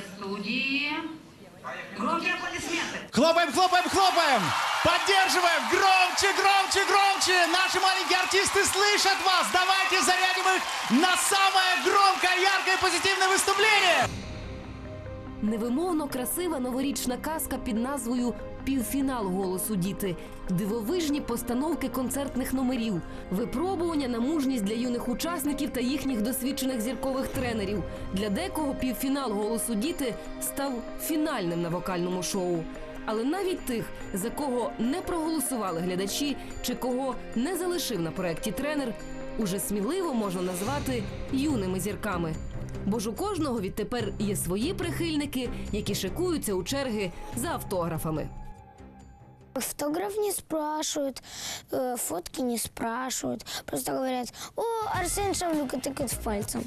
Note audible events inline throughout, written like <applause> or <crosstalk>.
студии. Громкие аплодисменты. Хлопаем, хлопаем, хлопаем! Поддерживаем! Громче, громче, громче! Наши маленькие артисты слышат вас! Давайте зарядим их на самое громкое, яркое, позитивное выступление! Невимовно красива новорічна казка під назвою Півфінал голосу діти, дивовижні постановки концертних номерів, випробування на мужність для юних учасників та їхніх досвідчених зіркових тренерів. Для декого півфінал голосу діти став фінальним на вокальному шоу. Але навіть тих, за кого не проголосували глядачі, чи кого не залишив на проєкті тренер, уже сміливо можна назвати юними зірками. Бо ж у кожного відтепер є свої прихильники, які шикуються у черги за автографами. Автограф не спрашивают, э, фотки не спрашивают. Просто говорят, о, Арсен Шавлюк, и тыкают пальцем.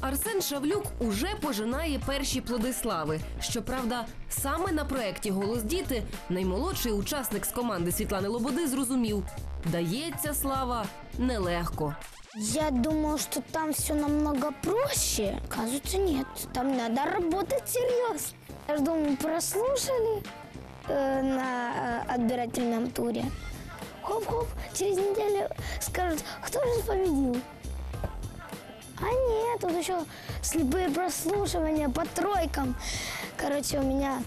Арсен Шавлюк уже пожинає перші плоди слави. Щоправда, саме на проєкті Голос діти наймолодший учасник з команди Світлани Лободи зрозумів, дається слава нелегко. Я думал, что там все намного проще. Оказывается, нет. Там надо работать серьезно. Я ж думаю, прослушали э, на э, отбирательном туре. Хоп-хоп, через неделю скажут, кто же победил. А нет, тут еще слепые прослушивания по тройкам. Короче, у меня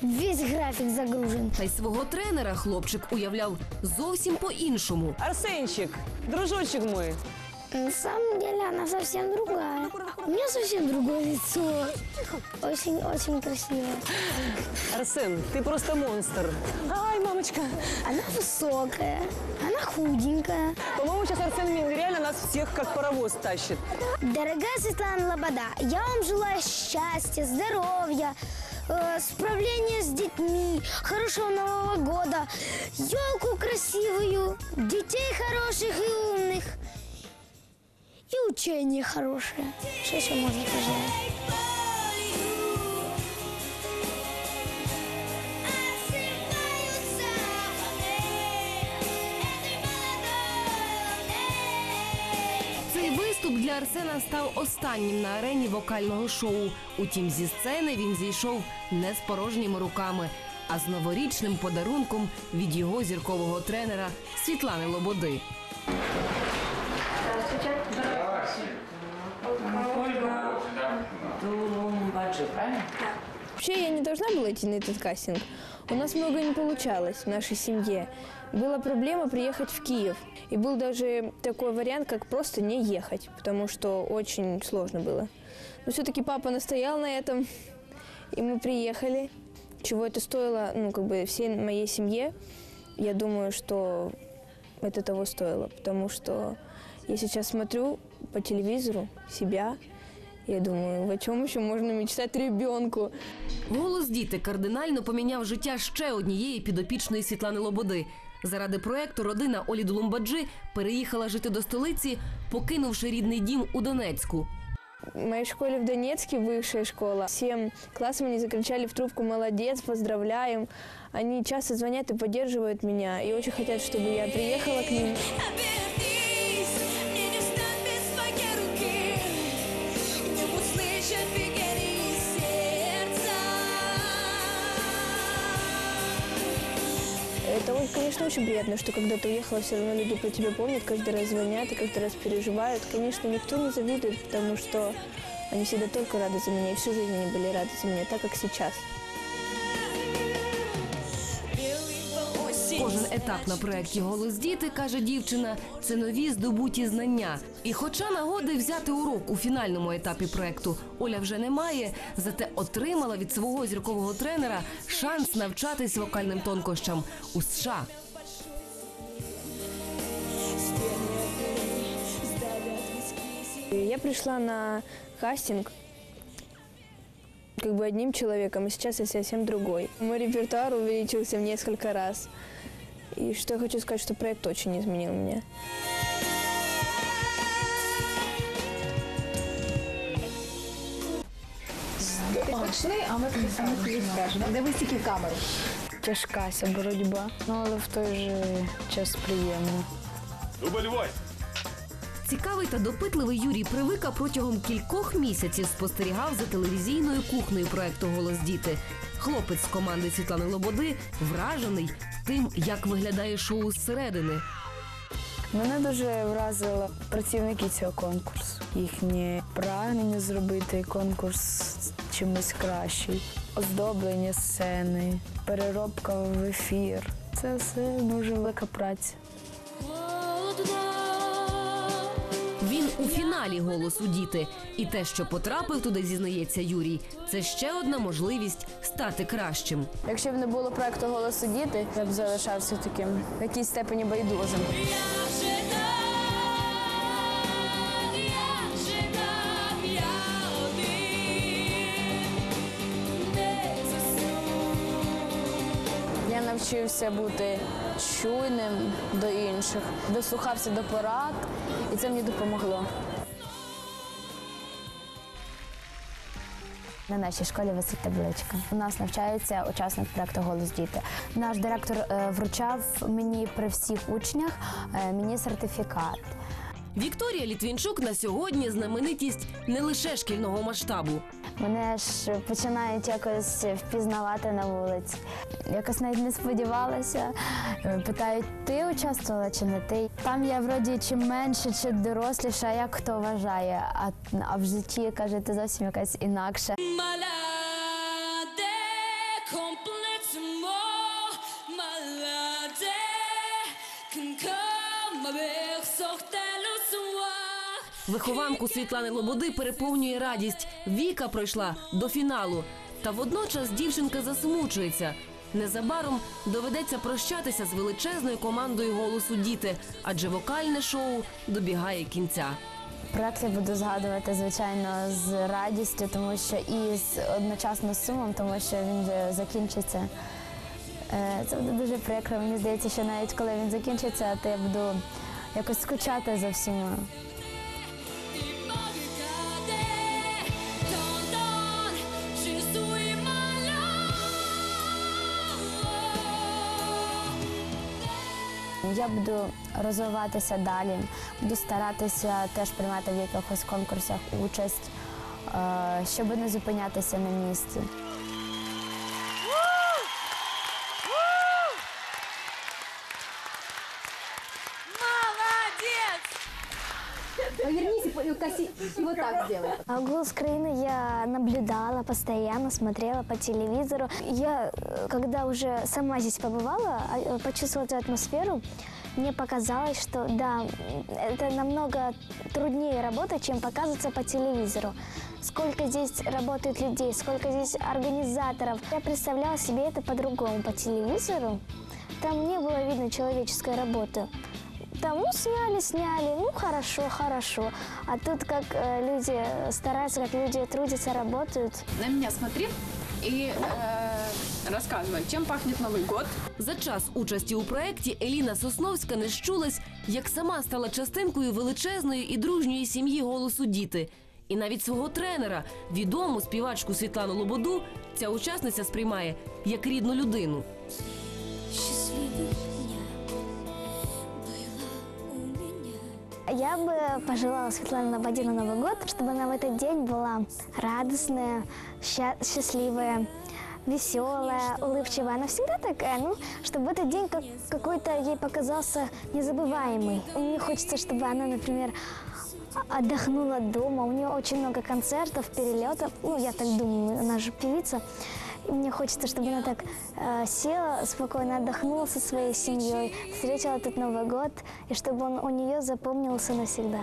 весь график загружен. Та й свого тренера хлопчик уявляв зовсім по-іншому. Арсенчик, дружочек мой. На самом деле она совсем другая. У меня совсем другое лицо. Очень-очень красивое. Арсен, ты просто монстр. Ай, мамочка. Она высокая, она худенькая. По-моему, сейчас Арсен реально нас всех как паровоз тащит. Дорогая Светлана Лобода, я вам желаю счастья, здоровья, э, справления с детьми, хорошего Нового года, елку красивую, детей хороших и умных. И учение хорошее. Что еще можно пожелать? Цей виступ для Арсена став останнім на арені вокального шоу. Утім, зі сцени він зійшов не з порожніми руками, а з новорічним подарунком від його зіркового тренера Світлани Лободи. Вообще я не должна была идти на этот кастинг. У нас много не получалось в нашей семье. Была проблема приехать в Киев. И был даже такой вариант, как просто не ехать, потому что очень сложно было. Но все-таки папа настоял на этом, и мы приехали. Чего это стоило, ну, как бы всей моей семье, я думаю, что это того стоило, потому что я сейчас смотрю по телевизору себя, я думаю, о чем еще можно мечтать ребенку? Голос діти кардинально поміняв життя ще однієї підопічної Світлани Лободи. Заради проекту родина Олі Дулумбаджи переїхала жити до столиці, покинувши рідний дім у Донецьку. В моей школе в Донецке, высшая школа, всем классом они закричали в трубку «Молодец, поздравляем». Они часто звонят и поддерживают меня, и очень хотят, чтобы я приехала к ним. конечно, очень приятно, что когда ты уехала, все равно люди про тебя помнят, каждый раз звонят и каждый раз переживают. Конечно, никто не завидует, потому что они всегда только рады за меня, и всю жизнь они были рады за меня, так как сейчас. Кожен етап на проєкті Голос діти каже дівчина, це нові здобуті знання. І хоча нагоди взяти урок у фінальному етапі проєкту Оля вже не має, зате отримала від свого зіркового тренера шанс навчатись вокальним тонкощам у США. Я пришла на кастинг как бы одним человеком, и сейчас я совсем другой. Мой репертуар увеличился в несколько раз. И что я хочу сказать, что проект очень изменил меня. Дивись тільки в камеру. Тяжка ця боротьба, ну але в той же час приємно. Цікавий та допитливий Юрій Привика протягом кількох місяців спостерігав за телевізійною кухнею проекту Голос діти. Хлопець з команди Світлани Лободи вражений тим, як виглядає шоу зсередини. Мене дуже вразили працівники цього конкурсу. Їхнє прагнення зробити конкурс чимось кращий, оздоблення сцени, переробка в ефір. Це все дуже велика праця. У фіналі голосу діти. І те, що потрапив туди, зізнається Юрій, це ще одна можливість стати кращим. Якщо б не було проекту голосу діти, я б залишався таким в якійсь степені байдужим. Навчився бути чуйним до інших, дослухався до порад, і це мені допомогло. На нашій школі висить табличка. У нас навчається учасник проекту Голос діти. Наш директор е, вручав мені при всіх учнях е, мені сертифікат. Вікторія Літвінчук на сьогодні знаменитість не лише шкільного масштабу. Мене ж починають якось впізнавати на вулиці. Якось навіть не сподівалася. Е, Питають, ти участвувала чи не ти? Там я вроді чи менше, чи доросліша, як хто вважає. А, а в житті каже, ти зовсім якась інакша. Вихованку Світлани Лободи переповнює радість. Віка пройшла до фіналу. Та водночас дівчинка засмучується. Незабаром доведеться прощатися з величезною командою голосу діти, адже вокальне шоу добігає кінця. Проект я буду згадувати, звичайно, з радістю, тому що і з одночасно сумом, тому що він вже закінчиться. Е, Це буде дуже прикро. Мені здається, що навіть коли він закінчиться, то я буду якось скучати за всіма. Я буду розвиватися далі, буду старатися теж приймати в якихось конкурсах участь, е, щоб не зупинятися на місці. Повернись по- и коси, вот так сделай. А «Голос Украины» я наблюдала постоянно, смотрела по телевизору. Я, э, когда уже сама здесь побывала, а, э, почувствовала эту атмосферу, мне показалось, что да, это намного труднее работать, чем показываться по телевизору. Сколько здесь работает людей, сколько здесь организаторов. Я представляла себе это по-другому по телевизору. Там не было видно человеческой работы. Там, ну, сняли, сняли, ну, хорошо, хорошо. А тут как э, люди стараются, как люди трудятся, работают. На меня смотри и э, рассказывай, чем пахнет Новый год. За час участі у проєкті Еліна Сосновська не щулась, як сама стала частинкою величезної і дружньої сім'ї голосу діти. І навіть свого тренера, відому співачку Світлану Лободу, ця учасниця сприймає як рідну людину. Я бы пожелала Светлане Лободе на Новый год, чтобы она в этот день была радостная, ща- счастливая, веселая, улыбчивая. Она всегда такая, ну, чтобы этот день как какой-то ей показался незабываемый. Мне хочется, чтобы она, например, отдохнула дома. У нее очень много концертов, перелетов. Ну, я так думаю, она же певица. И мне хочется, чтобы она так э, села, спокойно отдохнула со своей семьей, встретила этот Новый год, и чтобы он у нее запомнился навсегда.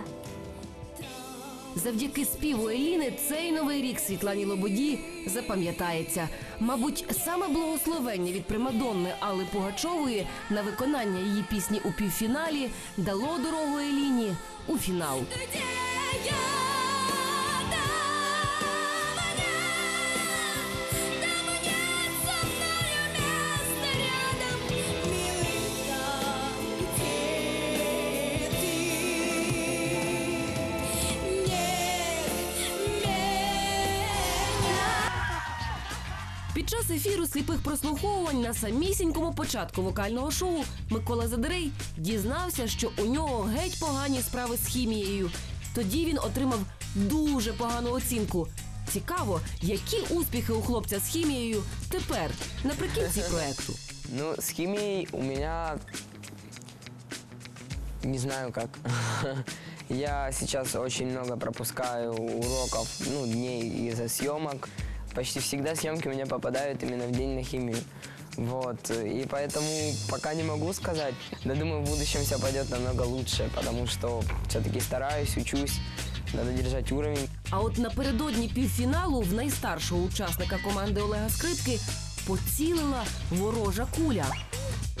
Завдяки співу Еліни цей новий рік Світлані Лободі запам'ятається. Мабуть, саме благословення від примадонни Алли Пугачової на виконання її пісні у півфіналі дало дорогу Еліні у фінал. Ефіру сліпих прослуховувань на самісінькому початку вокального шоу Микола Задерей дізнався, що у нього геть погані справи з хімією. Тоді він отримав дуже погану оцінку. Цікаво, які успіхи у хлопця з хімією тепер наприкінці <laughs> проекту. Ну, с химией у меня... Не знаю как. <laughs> Я сейчас очень много пропускаю уроков, ну, дней из-за съемок. Почти всегда съемки у меня попадают именно в день на химию. Вот, и поэтому пока не могу сказать, но думаю, в будущем все пойдет намного лучше, потому что все-таки стараюсь, учусь, надо держать уровень. А от напередодні півфіналу в найстаршого учасника команди Олега Скрипки поцілила ворожа куля.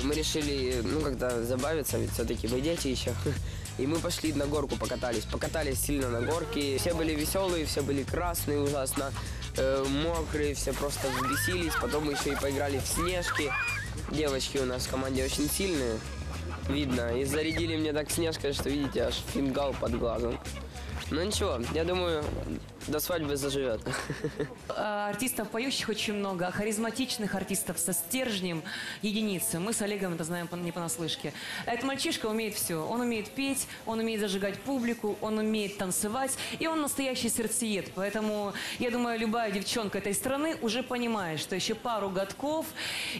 Мы решили, ну, как-то забавиться, ведь все-таки вы дети еще. <laughs> И мы пошли на горку покатались. Покатались сильно на горке. Все были веселые, все были красные ужасно, э, мокрые, все просто взбесились. Потом мы еще и поиграли в снежки. Девочки у нас в команде очень сильные, видно. И зарядили мне так снежкой, что, видите, аж фингал под глазом. Ну ничего, я думаю, до свадьбы заживет. А, Артистов поющих очень много, а харизматичных артистов со стержнем единицы. Мы с Олегом это знаем не понаслышке. Этот мальчишка умеет все. Он умеет петь, он умеет зажигать публику, он умеет танцевать, и он настоящий сердцеед. Поэтому, я думаю, любая девчонка этой страны уже понимает, что еще пару годков,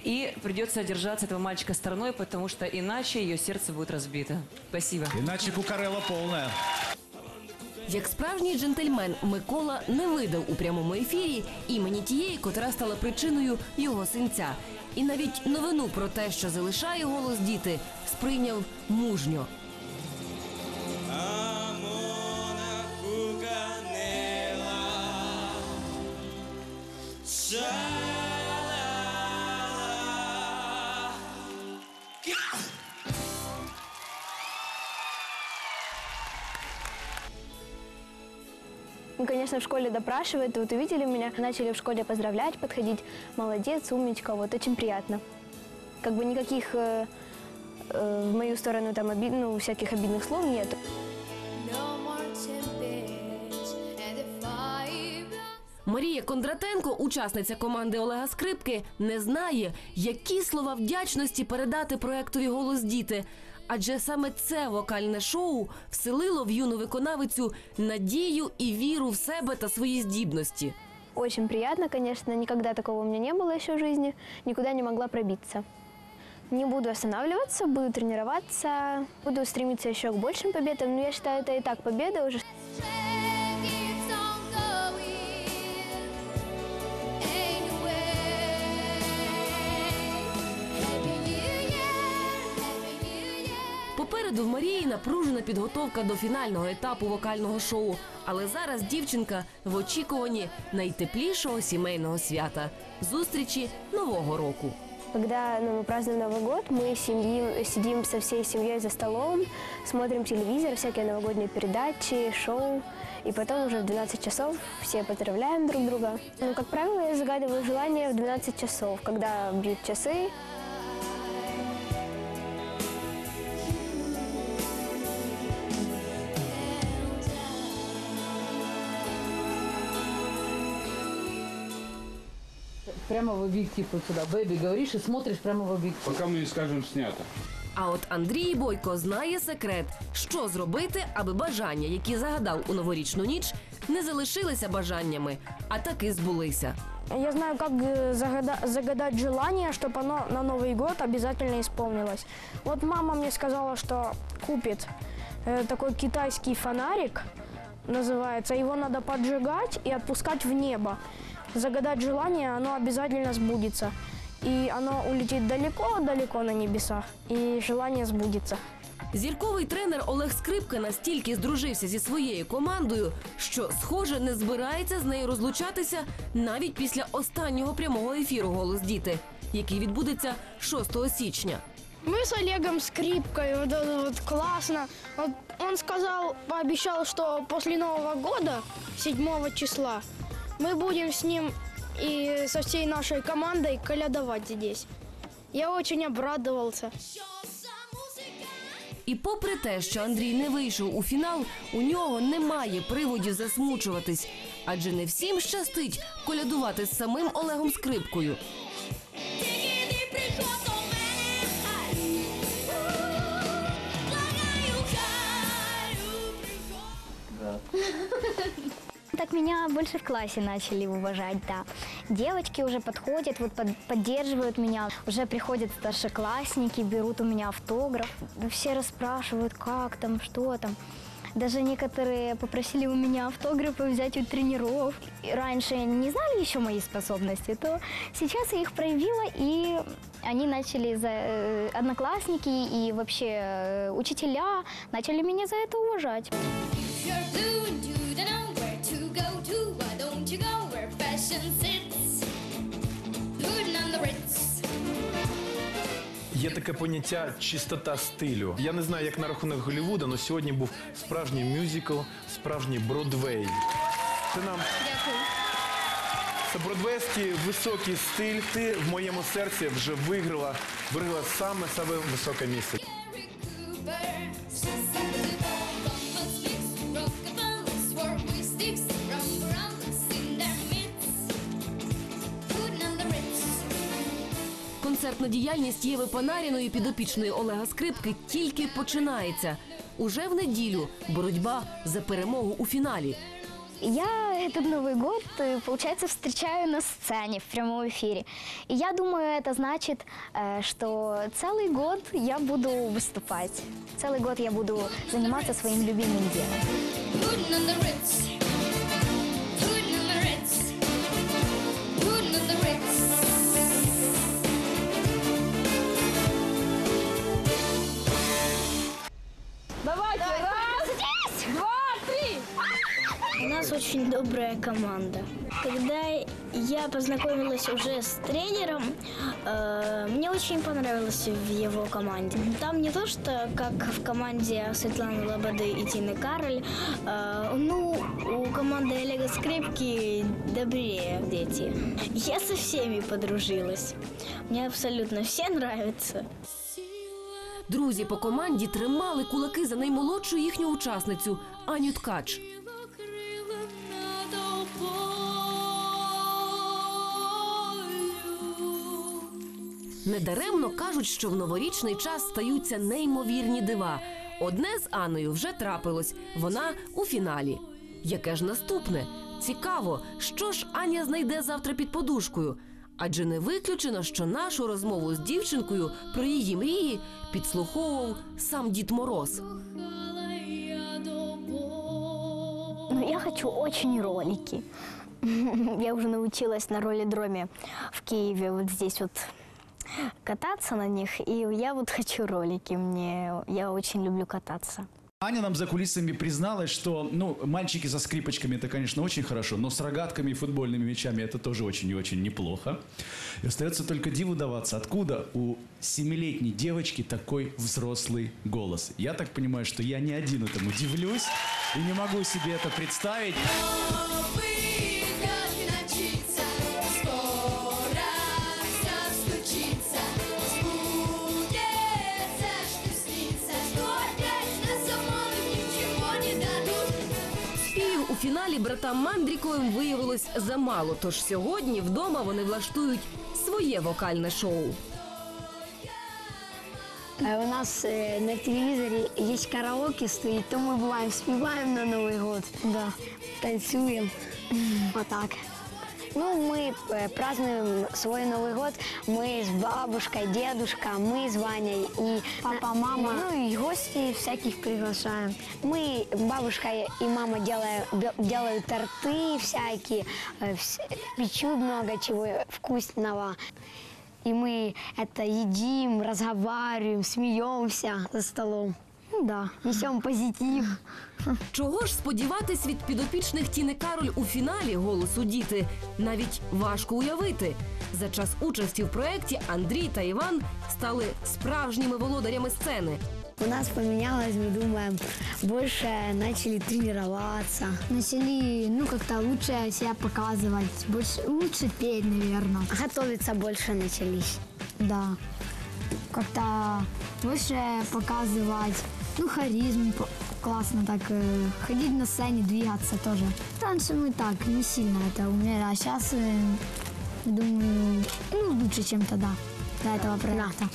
и придется держаться этого мальчика стороной, потому что иначе ее сердце будет разбито. Спасибо. Иначе кукарела полная. Як справжній джентльмен Микола не видав у прямому ефірі імені тієї, котра стала причиною його синця. І навіть новину про те, що залишає голос діти, сприйняв мужньо. Ну, конечно, в школе допрашивают. Вот увидели меня, начали в школе поздравлять, подходить. Молодец, умничка, вот очень приятно. Как бы никаких э, э, в мою сторону там обид, ну, всяких обидных слов нет. No more tempest and the fire. Марія Кондратенко, учасниця команди Олега Скрипки, не знає, які слова вдячності передати проектові голос діти. Адже саме це вокальне шоу вселило в юну виконавицю надію і віру в себе та свої здібності. Очень приятно, конечно. Никогда такого у меня не было еще в жизни. Никуда не могла пробиться. Не буду останавливаться, буду тренироваться, буду стремиться еще к большим победам. Но я считаю, это и так победа уже. Попереду в Марії напружена підготовка до фінального етапу вокального шоу. Але зараз дівчинка в очікуванні найтеплішого сімейного свята зустрічі нового року. Когда ну, мы празднуем Новый год, мы семьи, сидим со всей семьей за столом, смотрим телевизор, всякие новогодние передачи, шоу. И потом уже в 12 часов все поздравляем друг друга. Ну, как правило, я загадываю желание в 12 часов, когда бьют часы. Прямо в объектив вот сюда, бэби, говоришь и смотришь прямо в объектив. Пока мы не скажем снято. А от Андрій Бойко знає секрет, що зробити, аби бажання, які загадав у новорічну ніч, не залишилися бажаннями, а таки збулися. Я знаю, как э, загада- загадать желание, чтобы оно на Новый год обязательно исполнилось. Вот мама мне сказала, что купит э, такой китайский фонарик, называется. Его надо поджигать и отпускать в небо. Загадать желание, оно обязательно сбудется. И оно улетит далеко-далеко на небесах, и желание сбудется. Зірковий тренер Олег Скрипка настільки здружився зі своєю командою, що, схоже, не збирається з нею розлучатися навіть після останнього прямого ефіру Голос діти, який відбудеться 6 січня. Мы с Олегом скрипкой, вот это вот классно. Вот он сказал, пообещал, что после Нового года, 7 числа, мы будем с ним и со всей нашей командой колядовать здесь. Я очень обрадовался. І попри те, що Андрій не вийшов у фінал, у нього немає приводів засмучуватись, адже не всім щастить колядувати з самим Олегом Скрипкою. Так меня больше в классе начали уважать, да. Девочки уже подходят, вот под- поддерживают меня. Уже приходят старшеклассники, берут у меня автограф. Все расспрашивают, как там, что там. Даже некоторые попросили у меня автографы взять у тренеров. Раньше не знали еще мои способности, то сейчас я их проявила, и они начали, за, э, одноклассники и вообще э, учителя начали меня за это уважать. Є таке поняття чистота стилю. Я не знаю, як на рахунок Голлівуда, але сьогодні був справжній мюзикл, справжній Бродвей. Це нам це бродвейський високий стиль. Ти в моєму серці вже виграла, виграла саме саме високе місце. Концертна діяльність Єви Панаріної підопічної Олега Скрипки тільки починається. Уже в неділю боротьба за перемогу у фіналі. Я этот Новый год, э, получается, встречаю на сцене в прямом эфире. И я думаю, это значит, э, что целый год я буду выступать. Целый год я буду заниматься своим любимым делом. очень добрая команда. Когда я познакомилась уже с тренером, э, мне очень понравилось в его команде. Там не то, что как в команде Светланы Лободы и Тины Кароль, э, ну, у команды Олега Скрипки добрее дети. Я со всеми подружилась. Мне абсолютно все нравятся. Друзі по команді тримали кулаки за наймолодшу їхню учасницю Аню Ткач. Недаремно кажуть, що в новорічний час стаються неймовірні дива. Одне з Анною вже трапилось. Вона у фіналі. Яке ж наступне? Цікаво, що ж Аня знайде завтра під подушкою. Адже не виключено, що нашу розмову з дівчинкою про її мрії підслуховував сам Дід Мороз. Ну, я хочу очень ролики. <laughs> Я уже научилась на ролидроме в Киеве вот здесь вот кататься на них, и я вот хочу ролики. Мне я очень люблю кататься. Аня нам за кулисами призналась, что, ну, мальчики со скрипочками это, конечно, очень хорошо, но с рогатками и футбольными мячами это тоже очень и очень неплохо. И остается только диву даваться, откуда у семилетней девочки такой взрослый голос. Я так понимаю, что я не один этому удивлюсь и не могу себе это представить. фіналі братам Мандріковим виявилось замало. Тож сьогодні вдома вони влаштують своє вокальне шоу. Э, У нас э, на телевизоре есть караоке стоит, то мы бываем спеваем на Новый год. Да. Танцуем. Вот так. Ну, мы э, празднуем свой Новый год. Мы с бабушкой, дедушкой, мы с Ваней и папа, мама. Ну и гости всяких приглашаем. Мы, бабушка и мама делают, делают торты всякие, э, печут много чего вкусного. И мы это едим, разговариваем, смеемся за столом. Ну да, несем позитив. Чого ж сподіватись від підопічних Тіни Кароль у фіналі голосу діти? Навіть важко уявити. За час участі в проєкті Андрій та Іван стали справжніми володарями сцени. У нас поменялось, мы думаем, больше начали тренироваться. Начали, ну, как-то лучше себя показывать, больше, лучше петь, наверное. Готовиться больше начались. Да. как-то больше показывать, ну, харизму, классно так э, ходить на сцене, двигаться тоже. Раньше мы так не сильно это умели, а сейчас, думаю, ну, лучше, чем тогда, до этого проекта.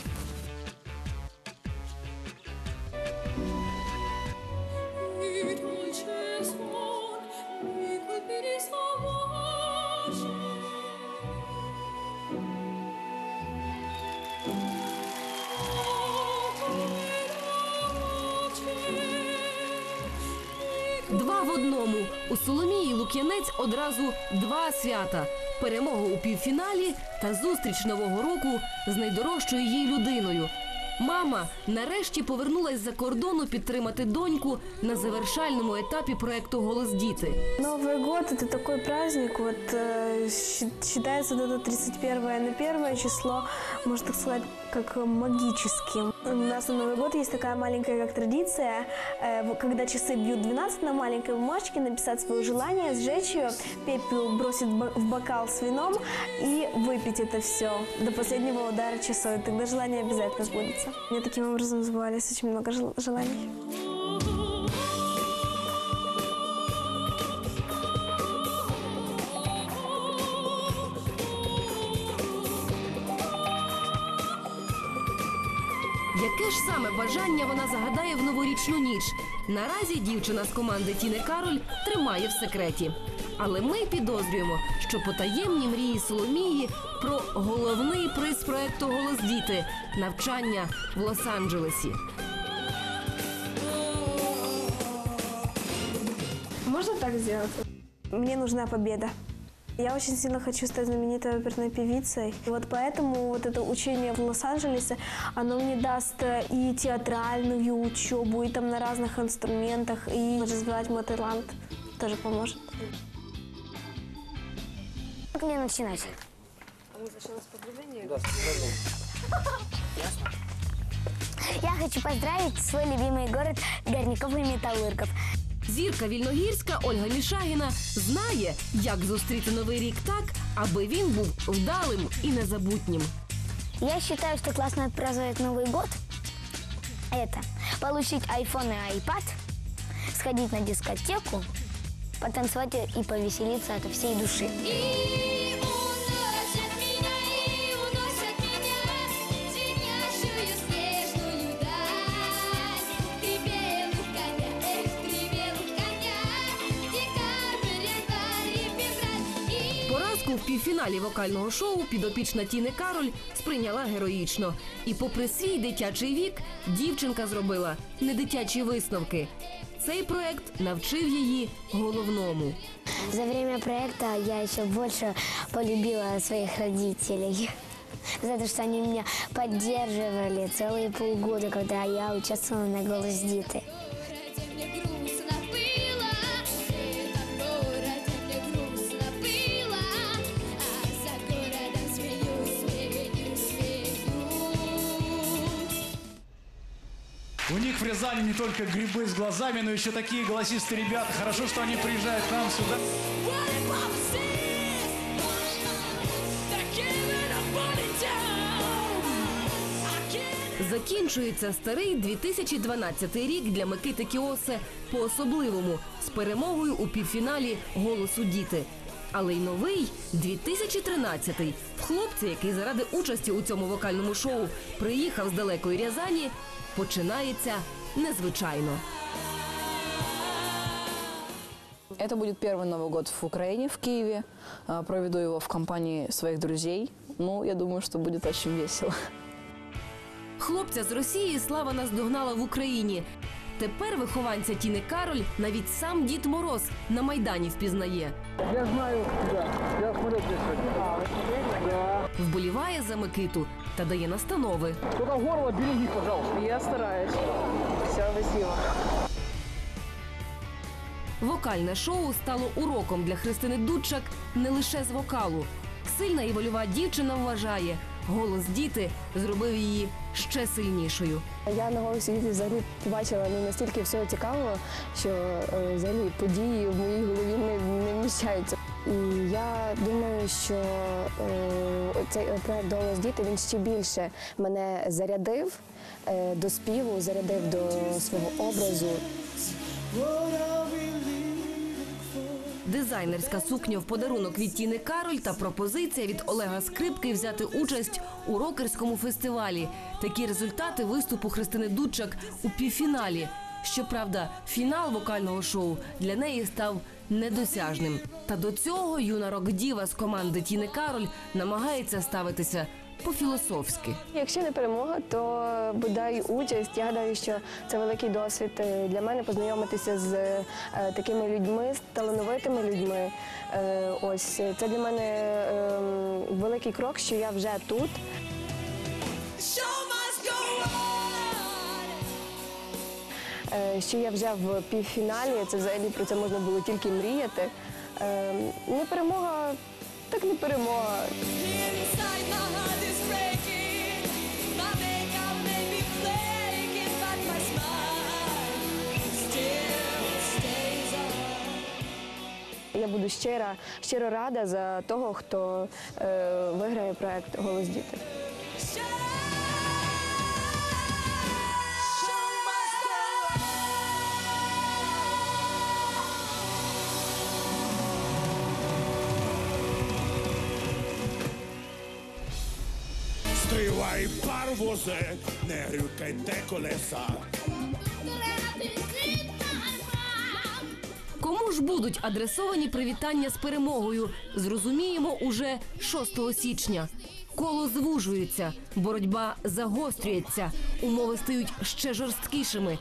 Два в одному у Соломії Лук'янець одразу два свята: перемога у півфіналі та зустріч нового року з найдорожчою їй людиною. Мама нарешті повернулась за кордону підтримати доньку на завершальному етапі проекту Голос діти. Новый год – это такой праздник, вот э, щи- считается вот это 31 на 1 число, можно так сказать, как э, магическим. У нас на Новый год есть такая маленькая как традиция, э, когда часы бьют 12 на маленькой бумажке, написать свое желание, сжечь ее, пепел бросить в бо- в бокал с вином и выпить это все до последнего удара часов, и тогда желание обязательно сбудется. Мне таким образом сбывались очень много жел- желаний. Яке ж саме бажання вона загадає в новорічну ніч? Наразі дівчина з команди Тіни Кароль тримає в секреті. Але ми підозрюємо, що потаємні мрії Соломії про головний приз проекту Голос діти навчання в Лос-Анджелесі. Можно так сделать? Мне нужна победа. Я очень сильно хочу стать знаменитой оперной певицей. И вот поэтому вот это учение в Лос-Анджелесе, оно мне даст э, и театральную учебу, и там на разных инструментах, и развивать мой талант тоже поможет. Как мне начинать? <laughs> Я хочу поздравить свой любимый город горняков и металлургов. Зірка вільногірська Ольга Мішагіна знає, як зустріти новий рік так, аби він був вдалим і незабутнім. Я считаю, что классно отпраздновать Новый год. Это получить iPhone и iPad, сходить на дискотеку, потанцевать и повеселиться от всей души. Півфіналі вокального шоу підопічна Тіни Кароль сприйняла героїчно. І попри свій дитячий вік, дівчинка зробила недитячі висновки. Цей проект навчив її головному. За время проекта я еще больше полюбила своих родителей. <laughs> За то, что они меня поддерживали целые полгода, когда я участвовала на «Голос Диты». Них не только грибы с глазами, но еще такие голосистые ребята. Хорошо, что они приезжают к нам сюда. Закінчується старий 2012 рік для Микити Кіосе по-особливому з перемогою у півфіналі голосу діти. Але й новий 2013 в який заради участі у цьому вокальному шоу приїхав з далекої Рязані, починається незвичайно. Это будет первый Новый год в Украине, в Киеве. А, Проведу его в компании своих друзей. Ну, я думаю, что будет очень весело. Хлопця з Росії слава наздогнала в Україні. Тепер вихованця Тіни Кароль навіть сам Дід Мороз на майдані впізнає. Я знаю, да. Я смотрел здесь Да. Вболіває за Микиту та дає настанови. Туда горло береги, пожалуйста. Я стараюсь. Все. Вокальне шоу стало уроком для Христини Дудчак не лише з вокалу. Сильна і вольова дівчина вважає, голос діти зробив її ще сильнішою. Я на голосі діти взагалі побачила ну, настільки всього цікавого, що е, взагалі події в моїй голові не, не вміщаються. І я думаю, що е, цей проект «Голос діти він ще більше мене зарядив е, до співу, зарядив до свого образу. Дизайнерська сукня в подарунок від Тіни Кароль та пропозиція від Олега Скрипки взяти участь у рокерському фестивалі. Такі результати виступу Христини Дудчак у півфіналі. Щоправда, фінал вокального шоу для неї став недосяжним. Та до цього юна рок-діва з команди Тіни Кароль намагається ставитися по-філософськи. Якщо не перемога, то бодай участь. Я гадаю, що це великий досвід е, для мене познайомитися з е, такими людьми, з талановитими людьми. Е, Ось це для мене е, великий крок, що я вже тут. Е, Що я вже в півфіналі, це взагалі про це можна було тільки мріяти. Е, Не перемога, так не перемога. Я буду щира, щиро рада за того, хто е, виграє проект Голос діти. Стривай парвозе, не грюкайте колеса. Кому ж будуть адресовані привітання з перемогою? Зрозуміємо уже 6 січня. Коло звужується, боротьба загострюється, умови стають ще жорсткішими.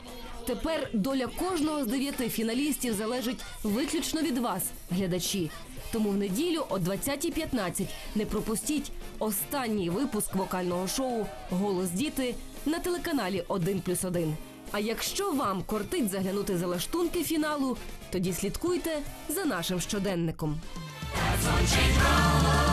Тепер доля кожного з дев'яти фіналістів залежить виключно від вас, глядачі. Тому в неділю о 20.15 не пропустіть останній випуск вокального шоу Голос діти на телеканалі 1+,1. А якщо вам кортить заглянути за лаштунки фіналу, тоді слідкуйте за нашим щоденником. Звучить голос